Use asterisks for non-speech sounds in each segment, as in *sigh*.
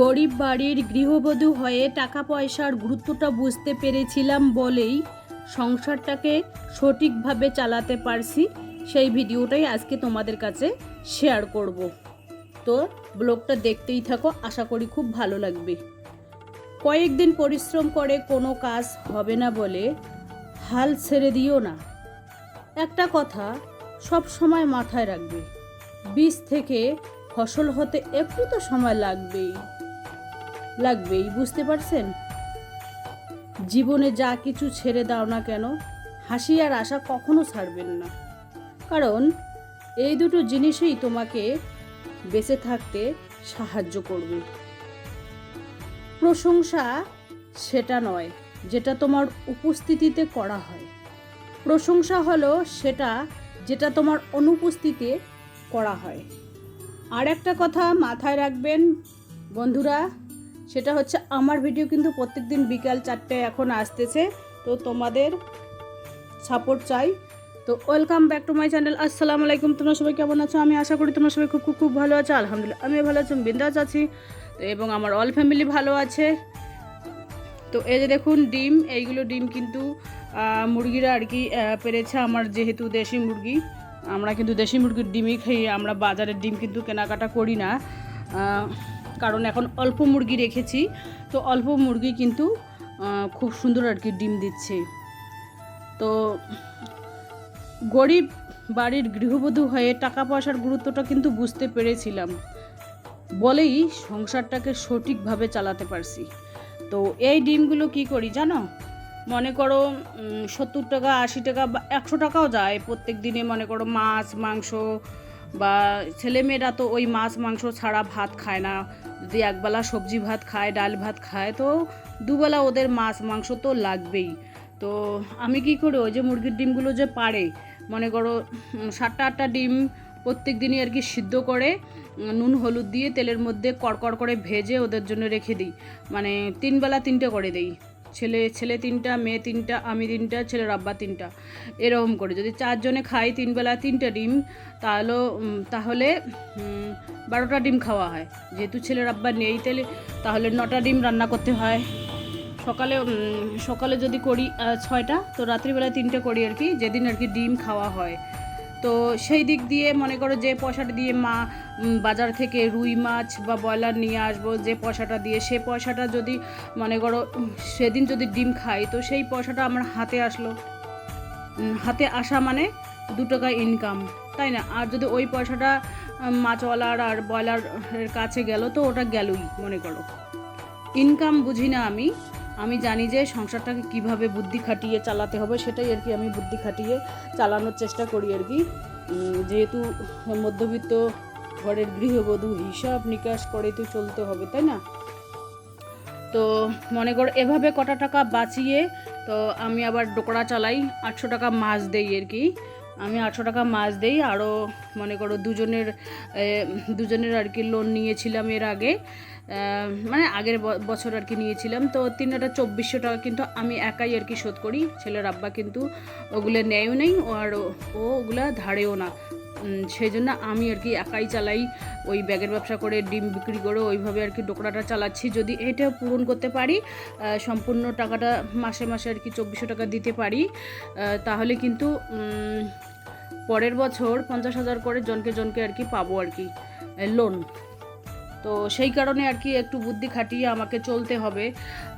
গরিব বাড়ির গৃহবধূ হয়ে টাকা পয়সার গুরুত্বটা বুঝতে পেরেছিলাম বলেই সংসারটাকে সঠিকভাবে চালাতে পারছি। সেই ভিডিওটাই আজকে তোমাদের কাছে শেয়ার করব। তো ব্লগটা দেখতেই থাকো, আশা করি খুব ভালো লাগবে। কয়েকদিন পরিশ্রম করে কোনো কাজ হবে না বলে হাল ছেড়ে দিও না। একটা কথা সব সময় মাথায় রাখবে, বীজ থেকে ফসল হতে একটু তো সময় লাগবেই। লাগবেই, বুঝতে পারছেন? জীবনে যা কিছু ছেড়ে দাও না কেন, হাসি আর আশা কখনো ছাড়বেন না। কারণ, এই দুটো জিনিসই তোমাকে বেঁচে থাকতে সাহায্য করবে। প্রশংসা সেটা নয়, যেটা তোমার উপস্থিতিতে করা হয়। প্রশংসা হলো সেটা যেটা তোমার অনুপস্থিতিতে করা হয়। আর একটা কথা মাথায় রাখবেন, বন্ধুরা সেটা হচ্ছে আমার ভিডিও কিন্তু প্রত্যেকদিন বিকাল চারটায় এখন আসতেছে। তো তোমাদের সাপোর্ট চাই। তো welcome back to my channel আসসালামু আলাইকুম, তোমরা সবাই কেমন আছো? আমি আশা করি তোমরা সবাই খুব খুব খুব ভালো আছো। আলহামদুলিল্লাহ আমি ভালো আছি বিন্দাস আছি। তো এবং আমার অল ফ্যামিলি ভালো আছে। তো এই যে দেখুন, ডিম, এইগুলো ডিম কিন্তু মুরগিরা আর কি পেরেছে আমার যেহেতু দেশি মুরগি। আমরা কিন্তু দেশি মুরগির ডিমই খাই, আমরা বাজারের ডিম কিন্তু কেনাকাটা করি না। কারণ এখন অল্প মুরগি রেখেছি। তো অল্প মুরগি কিন্তু খুব সুন্দর আর কি ডিম দিচ্ছে। তো গরিব বাড়ির গৃহবধূ হয়ে টাকা পয়সার গুরুত্বটা কিন্তু বুঝতে পেরেছিলাম। বলেই সংসারটাকে সঠিকভাবে চালাতে পারছি। তো এই ডিমগুলো কি করি জানো? মনে করো সত্তর টাকা, আশি টাকা বা একশো টাকাও যায় প্রত্যেক দিনে। মনে করো মাছ, মাংস বা ছেলেমেয়েরা তো ওই মাছ, মাংস ছাড়া ভাত খায় না। যদি একবেলা সবজি ভাত খায়, ডাল ভাত খায়, তো দুবেলা ওদের মাছ, মাংস তো লাগবেই। তো আমি কি করি, ওই যে মুরগির ডিমগুলো যে পারে মনে করো সাতটা আটটা ডিম প্রত্যেক দিনই আর কি সিদ্ধ করে নুন, হলুদ দিয়ে তেলের মধ্যে কড়কড় করে ভেজে ওদের জন্য রেখে দিই। মানে তিনবেলা তিনটে করে দেই। ছেলে ছেলে তিনটা, মেয়ে তিনটা, আমি তিনটা, ছেলের আব্বা তিনটা। এরকম করে। যদি চারজনে খাই তিনবেলা তিনটে ডিম, তাহলে তাহলে বারোটা ডিম খাওয়া হয়। যেহেতু ছেলের আব্বা নেই তাহলে তাহলে নটা ডিম রান্না করতে হয়। সকালে সকালে যদি করি ছয়টা, তো রাত্রিবেলায় তিনটে করি আর কি। যেদিন আর কি ডিম খাওয়া হয়। তো সেই দিক দিয়ে মনে করো যে পয়সাটা দিয়ে মা বাজার থেকে রুই মাছ বা ব্রয়লার নিয়ে আসব, যে পয়সাটা দিয়ে, সে পয়সাটা যদি মনে করো সেদিন যদি ডিম খাই, তো সেই পয়সাটা আমার হাতে আসলো। হাতে আসা মানে দু টাকা ইনকাম তাই না? আর যদি ওই পয়সাটা মাছওয়ালার আর ব্রয়লারের কাছে গেল, তো ওটা গেলই মনে করো। ইনকাম বুঝি না আমি আমি জানি যে সংসারটাকে কীভাবে বুদ্ধি খাটিয়ে চালাতে হবে, সেটাই আর কি আমি বুদ্ধি খাটিয়ে চালানোর চেষ্টা করি আর কি। যেহেতু মধ্যবিত্ত ঘরের গৃহবধূ, হিসাব নিকাশ করে তো চলতে হবে, তাই না? তো মনে করো এভাবে কটা টাকা বাঁচিয়ে তো আমি আবার ডোকরা চালাই, আটশো টাকা মাছ দেই আর কি। আমি আটশো টাকা মাছ দেই আরও মনে করো দুজনের দুজনের আর কি লোন নিয়েছিলাম এর আগে। মানে আগের বছর আর কি নিয়েছিলাম। তো তিনটা চব্বিশশো টাকা কিন্তু আমি একাই আর কি শোধ করি। ছেলের আব্বা কিন্তু ওগুলো নেয়ও নেই আর ও ওগুলা ধারেও না। সেই জন্য আমি আর কি একাই চালাই। ওই ব্যাগের ব্যবসা করে, ডিম বিক্রি করে, ওইভাবে আর কি ডোকরাটা চালাচ্ছি। যদি এটা পূরণ করতে পারি সম্পূর্ণ টাকাটা মাসে মাসে আর কি চব্বিশশো টাকা দিতে পারি তাহলে কিন্তু পরের বছর পঞ্চাশ হাজার করে জনকে জনকে আর কি পাবো আর কি লোন তো সেই কারণে আর কি একটু বুদ্ধি খাটিয়ে আমাকে চলতে হবে।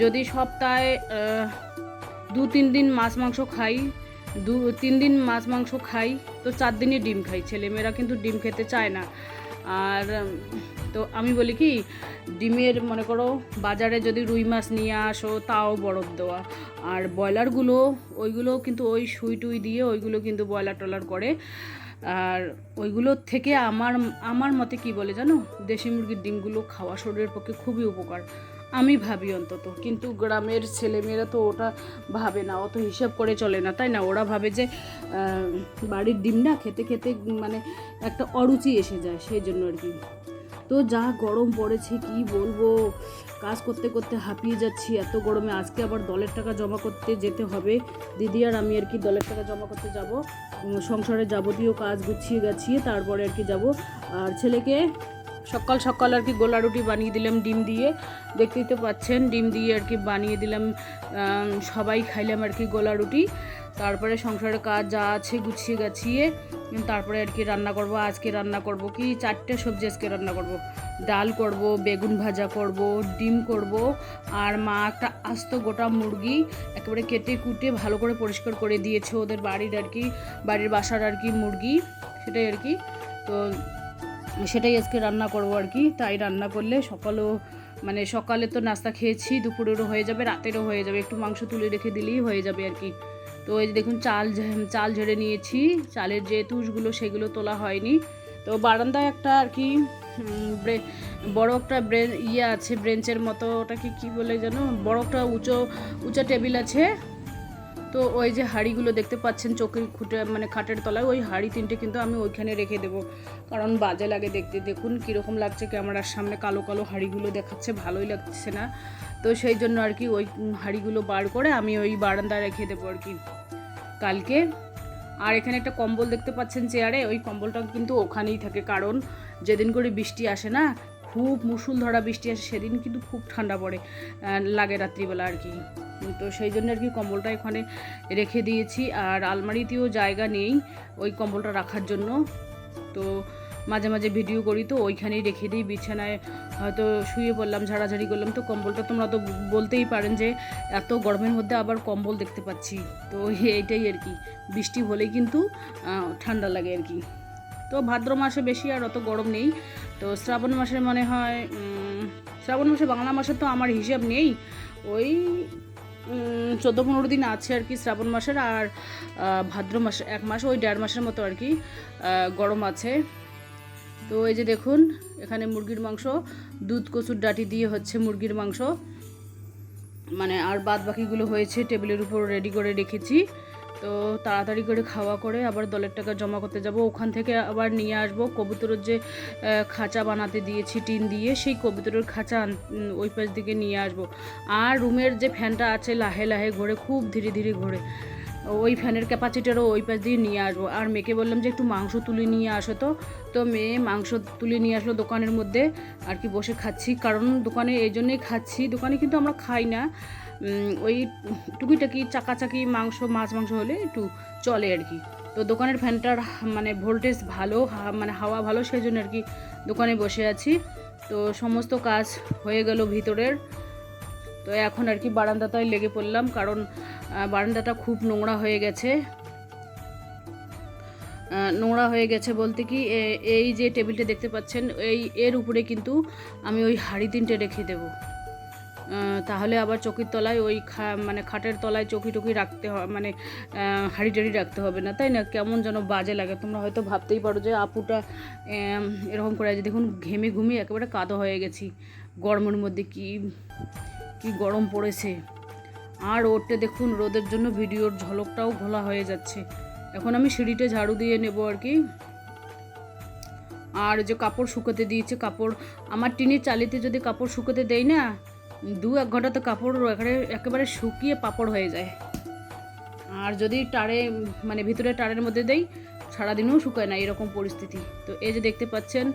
যদি সপ্তাহে দু তিন দিন মাছ মাংস খাই, দু তিন দিন মাছ মাংস খাই, তো চার দিনই ডিম খাই। ছেলেমেয়েরা কিন্তু ডিম খেতে চায় না। আর তো আমি বলি কি, ডিমের মনে করো বাজারে যদি রুই মাছ নিয়ে আসো, তাও বরফ দেওয়া। আর ব্রয়লারগুলো, ওইগুলো কিন্তু ওই সুই টুই দিয়ে ওইগুলো কিন্তু ব্রয়লার টলার করে। আর ওইগুলোর থেকে আমার আমার মতে কি বলে জানো? দেশি মুরগির ডিমগুলো খাওয়া শরীরের পক্ষে খুবই উপকার। আমি ভাবি অন্তত, কিন্তু গ্রামের ছেলেমেয়েরা তো ওটা ভাবে না অত হিসাব করে চলে না, তাই না? ওরা ভাবে যে বাড়ির ডিম না খেতে খেতে মানে একটা অরুচি এসে যায়, সেই জন্য আর কি। তো যা গরম পড়েছে, কি বলব? কাজ করতে করতে হাঁপিয়ে যাচ্ছি, এত গরমে। আজকে আবার দলের টাকা জমা করতে যেতে হবে। দিদি আর আমি আর কি দলের টাকা জমা করতে যাব। সংসারের যাবতীয় কাজ গুছিয়ে গাছিয়ে তারপরে আর কি যাব। আর ছেলেকে সকাল সকাল আর কি গোলা রুটি বানিয়ে দিলাম, ডিম দিয়ে। দেখতেই তো পাচ্ছেন, ডিম দিয়ে আর কি বানিয়ে দিলাম। সবাই খাইলাম আর কি গোলা রুটি। তারপরে সংসারের কাজ যা আছে গুছিয়ে গাছিয়ে তারপরে আর কি রান্না করব, আজকে রান্না করব কি, চারটে সবজি আজকে রান্না করব। ডাল করব, বেগুন ভাজা করব, ডিম করব, আর মা একটা আস্ত গোটা মুরগি একেবারে কেটে কুটে ভালো করে পরিষ্কার করে দিয়েছে ওদের বাড়ির আর কি, বাড়ির বাসার আর কি মুরগি, সেটাই আর কি। তো সেটাই আজকে রান্না করব আর কি, তাই রান্না করলে সকালেও মানে সকালে তো নাস্তা খেয়েছি, দুপুরেরও হয়ে যাবে, রাতেরও হয়ে যাবে, একটু মাংস তুলে রেখে দিলেই হয়ে যাবে আর কি। তো এই যে দেখুন, চাল চাল ঝেড়ে নিয়েছি। চালের যে তুষগুলো, সেগুলো তোলা হয়নি। তো বারান্দায় একটা আর কি বড় একটা ব্রেন ইয়ে আছে, ব্রেঞ্চের মতো, ওটাকে কি বলে যেন? বড় একটা উঁচু, উঁচা টেবিল আছে। তো ওই যে হাঁড়িগুলো দেখতে পাচ্ছেন, চোখের খুঁটে মানে খাটের তলায়, ওই হাঁড়ি তিনটে কিন্তু আমি ওইখানে রেখে দেবো। কারণ বাজে লাগে দেখতে। দেখুন, কীরকম লাগছে ক্যামেরার সামনে, কালো কালো হাঁড়িগুলো দেখাচ্ছে, ভালোই লাগছে না। তো সেই জন্য আর কি, ওই হাঁড়িগুলো বার করে আমি ওই বারান্দায় রেখে দেবো আর কি। কালকে। আর এখানে একটা কম্বল দেখতে পাচ্ছেন চেয়ারে, ওই কম্বলটা কিন্তু ওখানেই থাকে। কারণ যেদিন করে বৃষ্টি আসে না, খুব মুসুল ধরা বৃষ্টি আসে, সেদিন কিন্তু খুব ঠান্ডা পড়ে লাগে রাত্রিবেলা আর কি। তো সেই জন্য আর কি কম্বলটা এখানে রেখে দিয়েছি। আর আলমারিতেও জায়গা নেই ওই কম্বলটা রাখার জন্য। তো মাঝে মাঝে ভিডিও করি তো ওইখানেই রেখে দিই, বিছানায় হয়তো শুয়ে পড়লাম, ঝাড়াঝাড়ি করলাম। তো কম্বলটা তোমরা তো বলতেই পারেন যে এত গরমের মধ্যে আবার কম্বল দেখতে পাচ্ছি। তো *laughs* এইটাই আর কি, বৃষ্টি হলেই কিন্তু ঠান্ডা লাগে আর কি। তো ভাদ্র মাসে বেশি আর অত গরম নেই। তো শ্রাবণ মাসে মনে হয় শ্রাবণ মাসে বাংলা মাসে তো আমার হিসাব নেই। ওই চোদ্দ পনেরো দিন আছে আর কি শ্রাবণ মাসের আর ভাদ্র মাস, এক মাস, ওই দেড় মাসের মতো আর কি গরম আছে। তো এই যে দেখুন, এখানে মুরগির মাংস, দুধ, কচুর ডাটি দিয়ে হচ্ছে মুরগির মাংস। মানে আর বাদ বাকিগুলো হয়েছে, টেবিলের উপর রেডি করে রেখেছি। তো তাড়াতাড়ি করে খাওয়া করে আবার দলের টাকা জমা করতে যাব। ওখান থেকে আবার নিয়ে আসব। কবুতরের যে খাঁচা বানাতে দিয়েছি টিন দিয়ে, সেই কবুতরের খাঁচা ওই পাশ দিকে নিয়ে আসব। আর রুমের যে ফ্যানটা আছে, লাহে লাহে ঘোরে, খুব ধীরে ধীরে ঘোরে। ওই ফ্যানের ক্যাপাসিটারও ওই পাশ দিয়ে নিয়ে আসব। আর মেয়েকে বললাম যে একটু মাংস তুলে নিয়ে আসো তো। তো মেয়ে মাংস তুলে নিয়ে আসলো দোকানের মধ্যে। আর কি বসে খাচ্ছি, কারণ দোকানে এই জন্যেই খাচ্ছি। দোকানে কিন্তু আমরা খাই না। ওই টুকিটাকি চাকাচাকি মাংস, মাছ মাংস হলে একটু চলে আর কি। তো দোকানের ফ্যানটার মানে ভোল্টেজ ভালো মানে হাওয়া ভালো, সেই জন্য আর কি দোকানে বসে আছি। তো সমস্ত কাজ হয়ে গেল ভিতরের। তো এখন আর কি বারান্দাটায় লেগে পড়লাম, কারণ বারান্দাটা খুব নোংরা হয়ে গেছে। নোংরা হয়ে গেছে বলতে কি এই যে টেবিলটা দেখতে পাচ্ছেন, এই, এর উপরে কিন্তু আমি ওই হাঁড়ি তিনটে রেখে দেবো। তাহলে আবার চকির তলায় ওই খা মানে খাটের তলায় চকি টকি রাখতে হয় মানে হাঁড়ি টাড়ি রাখতে হবে না, তাই না? কেমন যেন বাজে লাগে, তোমরা হয়তো ভাবতেই পারো যে আপুটা এরকম করে আছে। দেখুন, ঘেমে ঘুমিয়ে একেবারে কাদো হয়ে গেছি, গরমের মধ্যে কি কি গরম পড়েছে। আর ওরটা দেখুন, রোদের জন্য ভিডিওর ঝলকটাও ঘোলা হয়ে যাচ্ছে। এখন আমি সিঁড়িতে ঝাড়ু দিয়ে নেব আর কি। আর যে কাপড় শুকোতে দিয়েছে, কাপড় আমার টিনের চালিতে যদি কাপড় শুকোতে দেই না, দু এক ঘণ্টা তো কাপড় একেবারে একেবারে শুকিয়ে পাপড় হয়ে যায়। আর যদি টারে মানে ভিতরে টারের মধ্যে দেই সারাদিনও শুকায় না এরকম পরিস্থিতি। তো এই যে দেখতে পাচ্ছেন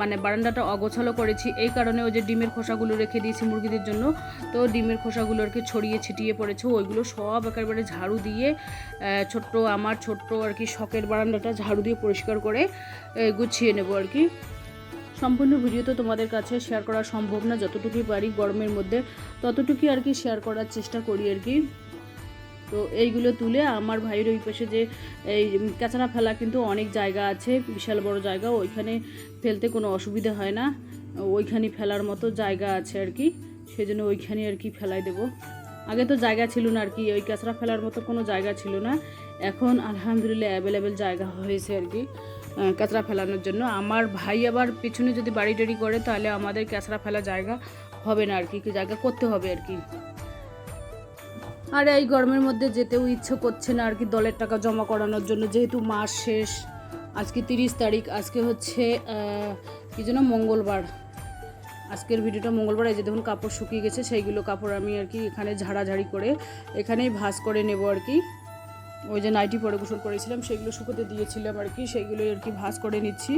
মানে বারান্দাটা অগোছালো করেছি। এই কারণে ওই যে ডিমের খোসাগুলো রেখে দিয়েছি মুরগিদের জন্য। তো ডিমের খোসাগুলো আর কি ছড়িয়ে ছিটিয়ে পড়েছে। ওইগুলো সব একেবারে ঝাড়ু দিয়ে ছোট্ট আমার ছোট্ট আর কি শখের বারান্দাটা ঝাড়ু দিয়ে পরিষ্কার করে গুছিয়ে নেব আর কি। সম্পূর্ণ ভিডিও তো তোমাদের কাছে শেয়ার করা সম্ভব না। যতটুকুই পারি গরমের মধ্যে, ততটুকুই আর কি শেয়ার করার চেষ্টা করি আর কি। তো এইগুলো তুলে আমার ভাইয়ের ওই পাশে যে এই কাঁচানা ফেলা কিন্তু অনেক জায়গা আছে, বিশাল বড় জায়গা, ওইখানে ফেলতে কোনো অসুবিধা হয় না। ওইখানে ফেলার মতো জায়গা আছে আর কি সেই জন্য ওইখানে আর কি ফেলাই দেবো। আগে তো জায়গা ছিল না আর কি, ওই কাঁচরা ফেলার মতো কোনো জায়গা ছিল না। এখন আলহামদুলিল্লাহ অ্যাভেলেবেল জায়গা হয়েছে আর কি কাঁচরা ফেলানোর জন্য। আমার ভাই আবার পিছনে যদি বাড়ি টাড়ি করে, তাহলে আমাদের কাঁচরা ফেলা জায়গা হবে না আর কি, জায়গা করতে হবে আর কি। আর এই গরমের মধ্যে যেতেও ইচ্ছে করছে না আর কি দলের টাকা জমা করানোর জন্য, যেহেতু মাস শেষ, আজকে তিরিশ তারিখ, আজকে হচ্ছে কি যেন মঙ্গলবার। আজকের ভিডিওটা মঙ্গলবার, এই যে দেখুন কাপড় শুকিয়ে গেছে, সেইগুলো কাপড় আমি আর কি এখানে ঝাড়াঝাড়ি করে, এখানেই ভাঁজ করে নেব আর কি। ওই যে নাইটি পরে গোসল করেছিলাম সেগুলো শুকোতে দিয়েছিলাম আর কি সেইগুলো আর কি ভাঁজ করে নিচ্ছি।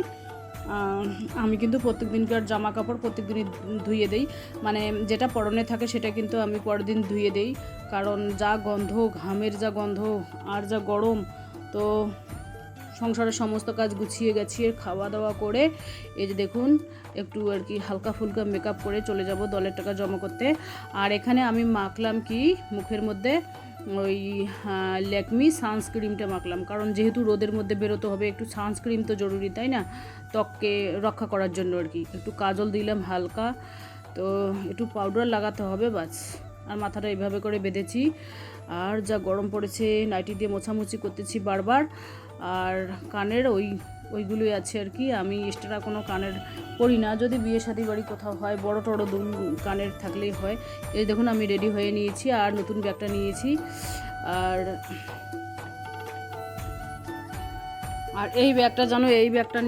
আমি কিন্তু প্রত্যেক দিনকার জামা কাপড় প্রত্যেক দিনই ধুয়ে দেই। মানে যেটা পরনে থাকে সেটা কিন্তু আমি পরের দিন ধুয়ে দেই। কারণ যা গন্ধ, ঘামের যা গন্ধ আর যা গরম, তো সংসারের সমস্ত কাজ গুছিয়ে গাছিয়ে খাওয়া দাওয়া করে এই যে দেখুন, একটু আর কি হালকা ফুলকা মেকআপ করে চলে যাব দলের টাকা জমা করতে। আর এখানে আমি মাখলাম কি মুখের মধ্যে ওই ল্যাকমি সানস্ক্রিমটা মাখলাম। কারণ যেহেতু রোদের মধ্যে বেরোতে হবে, একটু সানস্ক্রিম তো জরুরি, তাই না? ত্বককে রক্ষা করার জন্য আর কি। একটু কাজল দিলাম হালকা, তো একটু পাউডার লাগাতে হবে বাস আর মাথাটা এইভাবে করে বেঁধেছি। আর যা গরম পড়েছে, নাইটি দিয়ে মোছামুছি করতেছি বারবার। আর কানের ওই ওইগুলোই আছে আর কি। আমি এক্সট্রা কোনো কানের পরি না। যদি বিয়ে শাদি বাড়ি কোথাও হয়, বড় টড়ো দুল কানের থাকলেই হয়। এই দেখুন, আমি রেডি হয়ে নিয়েছি আর নতুন ব্যাগটা নিয়েছি। আর আর এই ব্যাগটা জানো, এই ব্যাগটা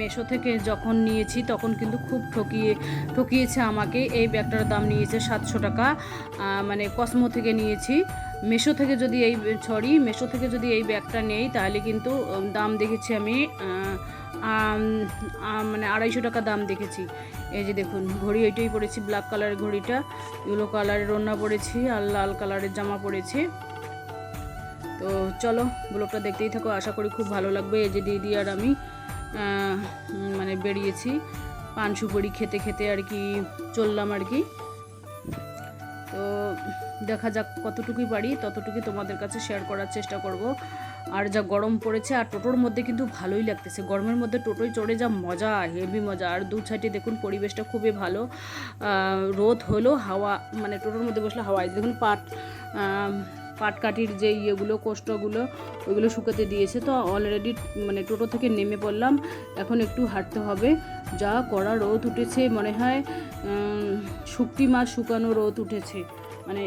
মেশো থেকে যখন নিয়েছি তখন কিন্তু খুব ঠকিয়ে, ঠকিয়েছে আমাকে। এই ব্যাগটার দাম নিয়েছে সাতশো টাকা। মানে কসমো থেকে নিয়েছি। মেশো থেকে যদি এই, সরি, মেশো থেকে যদি এই ব্যাগটা নেই তাহলে কিন্তু দাম দেখেছি আমি মানে আড়াইশো টাকা দাম দেখেছি। এই যে দেখুন, ঘড়ি ওইটাই পরেছি, ব্ল্যাক কালারের ঘড়িটা, ইয়েলো কালারের ওড়না পরেছি আর লাল কালারের জামা পরেছি। তো চলো ব্লগটা দেখতেই থাকো, আশা করি খুব ভালো লাগবে। এই যে দিদি আর আমি মানে বেরিয়েছি পান সুপারি খেতে খেতে আর কি, চললাম আর কি। তো দেখা যাক কতটুকুই পারি, ততটুকুই তোমাদের কাছে শেয়ার করার চেষ্টা করব। আর যা গরম পড়েছে, আর টোটোর মধ্যে কিন্তু ভালোই লাগতেছে। গরমের মধ্যে টোটোয় চড়ে যা মজা হেভি মজা। আর দু সাইডে দেখুন পরিবেশটা খুবই ভালো। রোদ হলো, হাওয়া মানে টোটোর মধ্যে বসলে হাওয়ায় দেখুন পাট পাটকাঠির যে ইয়েগুলো, কোষ্ঠগুলো, ওইগুলো শুকাতে দিয়েছে। তো অলরেডি মানে টোটো থেকে নেমে পড়লাম। এখন একটু হাঁটতে হবে। যা কড়া রোদ উঠেছে, মনে হয় শুক্তি মাছ শুকানো রোদ উঠেছে। মানে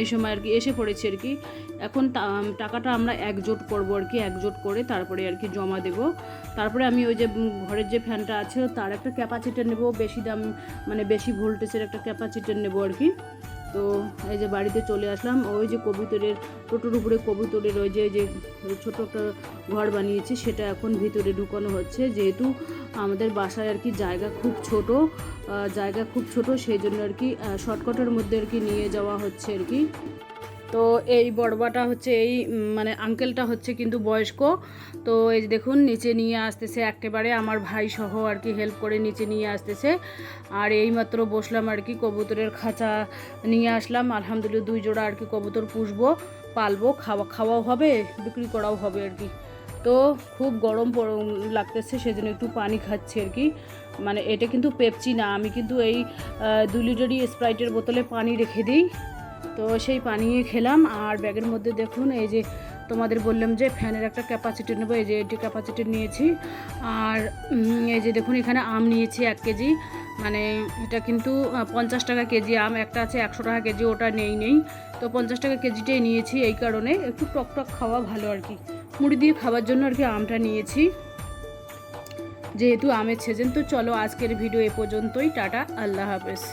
এই সময় আর কি, এসে পড়েছে আর কি। এখন টাকাটা আমরা একজোট করব আর কি, একজোট করে তারপরে আর কি জমা দেব। তারপরে আমি ওই যে ঘরের যে ফ্যানটা আছে, তার একটা ক্যাপাসিটার নেব। বেশি দাম মানে বেশি ভোল্টেজের একটা ক্যাপাসিটার নেব আর কি। তো এই যে বাড়িতে চলে আসলাম। ওই যে কবুতরের, টোটোর উপরে কবুতরের ওই যে যে ছোট একটা ঘর বানিয়েছি, সেটা এখন ভিতরে ঢুকানো হচ্ছে। যেহেতু আমাদের বাসায় আর কি জায়গা খুব ছোট জায়গা খুব ছোট, সেই জন্য আর কি শর্টকাটের মধ্যে আর কি নিয়ে যাওয়া হচ্ছে আর কি। তো এই বড়বাটা হচ্ছে এই মানে আঙ্কেলটা হচ্ছে কিন্তু বয়স্ক। তো এই দেখুন, নিচে নিয়ে আসতেছে একেবারে আমার ভাই সহ আর কি হেল্প করে নিচে নিয়ে আসতেছে। আর এইমাত্র বসলাম আর কি কবুতরের খাঁচা নিয়ে আসলাম। আলহামদুলিল্লাহ দুই জোড়া আর কি কবুতর পুষবো, পালবো, খাওয়া, খাওয়াও হবে, বিক্রি করাও হবে আর কি। তো খুব গরম লাগতেছে, সেজন্য একটু পানি খাচ্ছি আর কি। মানে এটা কিন্তু পেপচি না, আমি কিন্তু এই দু লিটারই স্প্রাইটের বোতলে পানি রেখে দিই। তো সেই পানি খেলাম। আর ব্যাগের মধ্যে দেখুন, এই যে তোমাদের বললাম যে ফ্যানের একটা ক্যাপাসিটি নেব, এই যে এটি ক্যাপাসিটি নিয়েছি। আর এই যে দেখুন, এখানে আম নিয়েছি এক কেজি। মানে এটা কিন্তু পঞ্চাশ টাকা কেজি আম, একটা আছে একশো টাকা কেজি, ওটা নেই নেই। তো পঞ্চাশ টাকা কেজিটাই নিয়েছি এই কারণে। একটু টক টক খাওয়া ভালো আর কি। মুড়ি দিয়ে খাওয়ার জন্য আর কি আমটা নিয়েছি। যেহেতু আমের সিজন তো চলো আজকের ভিডিও এ পর্যন্তই। টাটা, আল্লাহ হাফেজ।